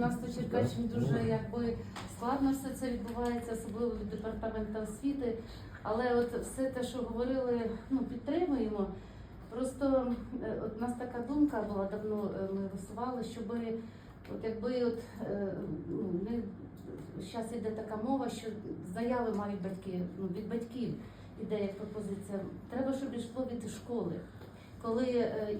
нас тут Черкащині дуже якби складно все це відбувається, особливо від департаменту освіти. Але от все те, що говорили, ну підтримуємо. Просто е, от у нас така думка була давно, е, ми висували, щоб от якби от не зараз йде така мова, що заяви мають батьки, ну від батьків іде як пропозиція. Треба, щоб йшло від школи. Коли е,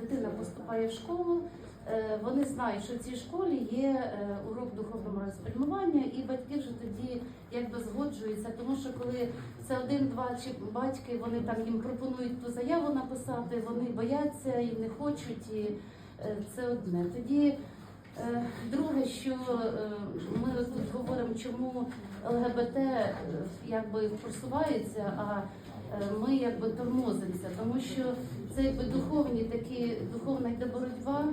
дитина поступає в школу, е, вони знають, що в цій школі є е, урок духовного розпрямування, і батьки вже тоді якби згоджуються, тому що коли це один-два чи батьки, вони там їм пропонують ту заяву написати, вони бояться і не хочуть, і це одне. Тоді е, друге, що е, ми тут говоримо, чому ЛГБТ е, якби просувається, а е, ми якби тормозимося, тому що це якби духовні такі, духовна йде боротьба,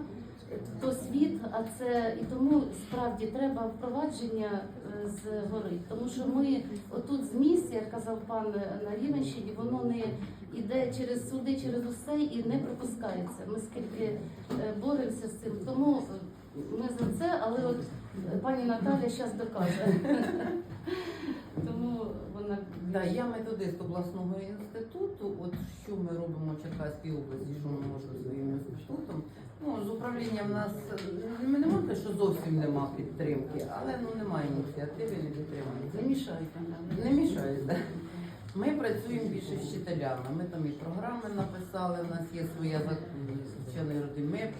то світ, а це і тому справді треба впровадження з гори. Тому що ми отут з місця, як казав пан на Рівенщині, воно не йде через суди, через усе і не пропускається. Ми скільки боремося з цим. Тому ми за це, але от пані Наталя зараз докаже. Тому вона Да, я методист обласного інституту. От що ми робимо в Черкаській області, що ми можемо своїм інститутом. Ну, з управлінням в нас ми не можемо, що зовсім нема підтримки, але ну немає ініціативи, не підтримується. не мішають. Не мішають, да. Ми працюємо більше з вчителями. Ми там і програми написали, у нас є своя вчений родин. Ми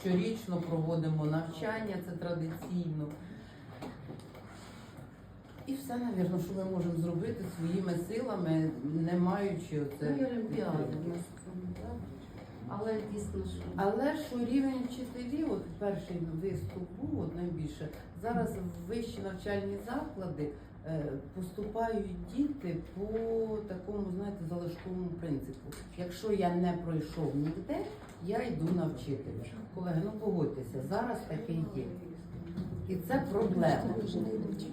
щорічно проводимо навчання, це традиційно. І все, навірно, що ми можемо зробити своїми силами, не маючи оце. Ну, нас. Але дійсно ж. Але що рівень вчителів, от перший виступ був от найбільше. Зараз в вищі навчальні заклади е, поступають діти по такому, знаєте, залишковому принципу. Якщо я не пройшов ніде, я йду на вчителя. Колеги, ну погодьтеся, зараз таке є. І це проблема.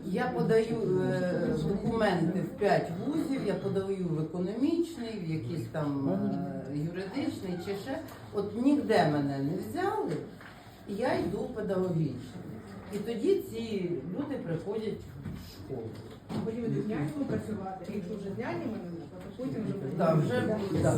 Я подаю е, документи в 5 вузів, я подаю в економічний, в якийсь там е, юридичний чи ще. От ніде мене не взяли, і я йду в педагогічний. І тоді ці люди приходять в школу. Потім будуть няньками працювати, якщо вже з нянями, то потім вже будуть. Вже да.